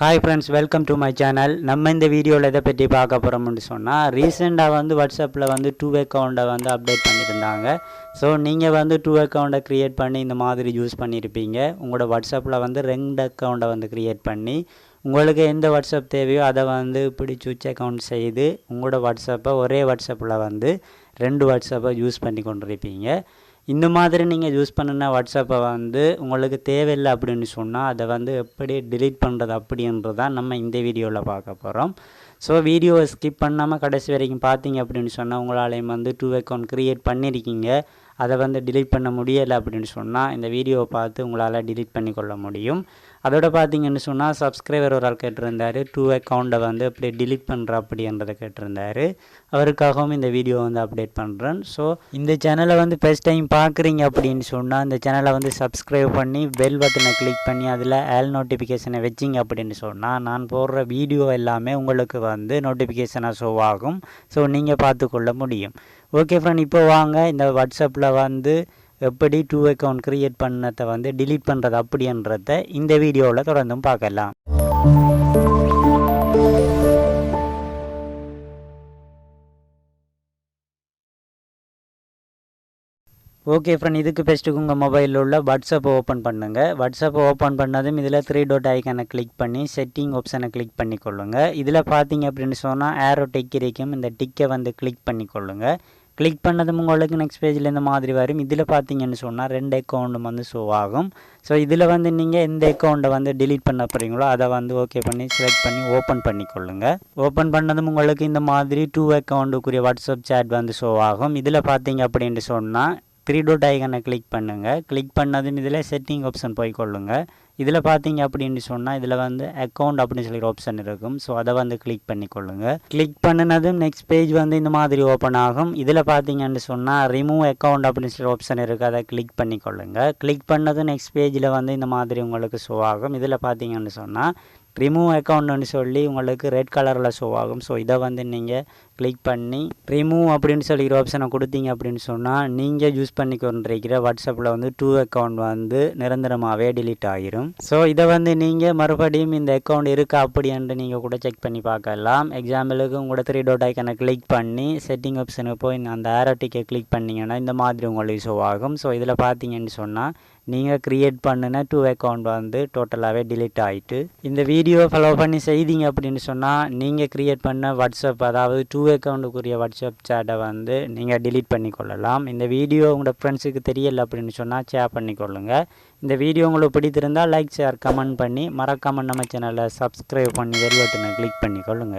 Hi friends welcome to my channel நம்ம இந்த வீடியோவில் எதை பற்றி பார்க்க போகிறோம்னு சொன்னால் ரீசெண்டாக வந்து வாட்ஸ்அப்பில் வந்து டூ அக்கௌண்ட்டை வந்து அப்டேட் பண்ணியிருந்தாங்க ஸோ நீங்கள் வந்து டூ அக்கௌண்ட்டை க்ரியேட் பண்ணி இந்த மாதிரி யூஸ் பண்ணியிருப்பீங்க உங்களோட வாட்ஸ்அப்பில் வந்து ரெண்டு அக்கௌண்ட்டை வந்து க்ரியேட் பண்ணி உங்களுக்கு எந்த வாட்ஸ்அப் தேவையோ அதை வந்து இப்படி சுவிட்ச் அக்கௌண்ட் செய்து உங்களோட வாட்ஸ்அப்பை ஒரே வாட்ஸ்அப்பில் வந்து ரெண்டு வாட்ஸ்அப்பை யூஸ் பண்ணி கொண்டிருப்பீங்க. இந்த மாதிரி நீங்கள் யூஸ் பண்ணின வாட்ஸ்அப்பை வந்து உங்களுக்கு தேவையில்லை அப்படின்னு சொன்னால் அதை வந்து எப்படி டிலீட் பண்ணுறது அப்படின்றது தான் நம்ம இந்த வீடியோவில் பார்க்க போகிறோம் ஸோ வீடியோவை ஸ்கிப் பண்ணாமல் கடைசி வரைக்கும் பார்த்தீங்க அப்படின்னு சொன்னால் உங்களாலையும் வந்து டூ அக்கௌண்ட் க்ரியேட் பண்ணியிருக்கீங்க அதை வந்து டிலீட் பண்ண முடியலை அப்படின்னு சொன்னால் இந்த வீடியோவை பார்த்து உங்களால் டிலீட் பண்ணிக்கொள்ள முடியும். அதோட பார்த்தீங்கன்னு சொன்னால் சப்ஸ்கிரைபர் ஒரு ஆள் கேட்டிருந்தார். டூ அக்கௌண்ட்டை வந்து எப்படி டிலீட் பண்ணுற அப்படின்றத கேட்டிருந்தார். அவருக்காகவும் இந்த வீடியோ வந்து அப்டேட் பண்ணுறேன் ஸோ இந்த சேனலை வந்து ஃபஸ்ட் டைம் பார்க்குறீங்க அப்படின்னு சொன்னால் இந்த சேனலை வந்து சப்ஸ்கிரைப் பண்ணி பெல் பட்டனை கிளிக் பண்ணி அதில் ஆல் நோட்டிஃபிகேஷனை வச்சிங்க அப்படின்னு சொன்னால் நான் போடுற வீடியோ எல்லாமே உங்களுக்கு வந்து நோட்டிஃபிகேஷனாக ஷோ ஆகும். ஸோ நீங்கள் பார்த்துக்கொள்ள முடியும். ஓகே ஃப்ரெண்ட் இப்போ வாங்க. இந்த வாட்ஸ்அப்பில் வந்து எப்படி டூ அக்கௌண்ட் க்ரியேட் பண்ணதை வந்து டிலீட் பண்ணுறது அப்படின்றத இந்த வீடியோவில் தொடர்ந்தும் பார்க்கலாம். ஓகே ஃப்ரெண்ட் இதுக்கு பெஸ்ட்டுக்கு உங்கள் மொபைலில் உள்ள வாட்ஸ்அப்பை ஓப்பன் பண்ணுங்கள் வாட்ஸ்அப்பை ஓப்பன் பண்ணதும் இதில் த்ரீ டோட் ஐக்கானை கிளிக் பண்ணி செட்டிங் ஆப்ஷனை கிளிக் கொள்ளுங்கள் இதில் பார்த்தீங்க அப்படின்னு சொன்னால் ஏரோ டிக் இருக்கும் இந்த டிக்கை வந்து கிளிக் கொள்ளுங்கள் கிளிக் பண்ணதும் உங்களுக்கு நெக்ஸ்ட் பேஜில் இந்த மாதிரி வரும். இதில் பார்த்தீங்கன்னு சொன்னால் ரெண்டு அக்கௌண்ட்டும் வந்து ஷோ ஆகும். ஸோ இதில் வந்து நீங்கள் எந்த அக்கௌண்ட்டை வந்து டிலீட் பண்ண போகிறீங்களோ அதை வந்து ஓகே பண்ணி செலக்ட் பண்ணி ஓப்பன் பண்ணிக்கொள்ளுங்க. ஓப்பன் பண்ணதும் உங்களுக்கு இந்த மாதிரி டூ அக்கௌண்ட்டுக்குரிய வாட்ஸ்அப் சேட் வந்து ஷோ ஆகும். இதில் பார்த்தீங்க அப்படின்னு சொன்னால் த்ரீ டோட் ஐக்கனை கிளிக் பண்ணுங்கள் கிளிக் பண்ணதும் இதில் செட்டிங் ஆப்ஷன் போய்க்கொள்ளுங்க இதில் பார்த்தீங்க அப்படின்னு சொன்னால் இதில் வந்து அக்கௌண்ட் அப்படின்னு சொல்லி ஆப்ஷன் இருக்கும். ஸோ அதை வந்து கிளிக் பண்ணிக்கொள்ளுங்க கிளிக் பண்ணினதும் நெக்ஸ்ட் பேஜ் வந்து இந்த மாதிரி ஓப்பன் ஆகும். இதில் பார்த்தீங்கன்னு சொன்னால் ரிமூவ் அக்கௌண்ட் அப்படின்னு சொல்லி ஆப்ஷன் இருக்குது அதை கிளிக் பண்ணிக்கொள்ளுங்க கிளிக் பண்ணதும் நெக்ஸ்ட் பேஜில் வந்து இந்த மாதிரி உங்களுக்கு ஷோ ஆகும். இதில் பார்த்தீங்கன்னு சொன்னால் ரிமூவ் அக்கௌண்ட்னு சொல்லி உங்களுக்கு ரெட் கலரில் ஷோ ஆகும். ஸோ இதை வந்து நீங்கள் கிளிக் பண்ணி ரிமூவ் அப்படின்னு சொல்லி ஆப்ஷனை கொடுத்தீங்க அப்படின்னு சொன்னால் நீங்கள் யூஸ் பண்ணிக்கொண்டிருக்கிற வாட்ஸ்அப்பில் வந்து டூ அக்கௌண்ட் வந்து நிரந்தரமாகவே டிலீட் ஆகிரும் ஸோ இதை வந்து நீங்கள் மறுபடியும் இந்த அக்கௌண்ட் இருக்கா அப்படின்ட்டு நீங்கள் கூட செக் பண்ணி பார்க்கலாம். எக்ஸாம்பிளுக்கு உங்களோட த்ரீ டோட் ஐக்கனை கிளிக் பண்ணி செட்டிங் ஆப்ஷனுக்கு போய் அந்த ஆரோட்டிக்கை கிளிக் பண்ணிங்கன்னா இந்த மாதிரி உங்களுக்கு ஷோ ஆகும். ஸோ இதில் பார்த்தீங்கன்னு சொன்னால் நீங்கள் க்ரியேட் பண்ணின டூ அக்கௌண்ட் வந்து டோட்டலாகவே டிலீட் ஆகிட்டு இந்த வீடியோ ஃபாலோ பண்ணி செய்தீங்க அப்படின்னு சொன்னால் நீங்கள் க்ரியேட் பண்ண வாட்ஸ்அப் அதாவது டூ அக்கௌண்ட்டுக்குரிய வாட்ஸ்அப் சேட்டை வந்து நீங்கள் டிலீட் பண்ணி கொள்ளலாம் இந்த வீடியோ உங்களோட ஃப்ரெண்ட்ஸுக்கு தெரியல அப்படின்னு சொன்னால் ஷேர் பண்ணிக்கொள்ளுங்கள் இந்த வீடியோ உங்களுக்கு பிடித்திருந்தால் லைக் ஷேர் கமெண்ட் பண்ணி மறக்காமல் நம்ம சேனலை சப்ஸ்கிரைப் பண்ணி வெல் பட்டனை கிளிக் பண்ணிக்கொள்ளுங்கள்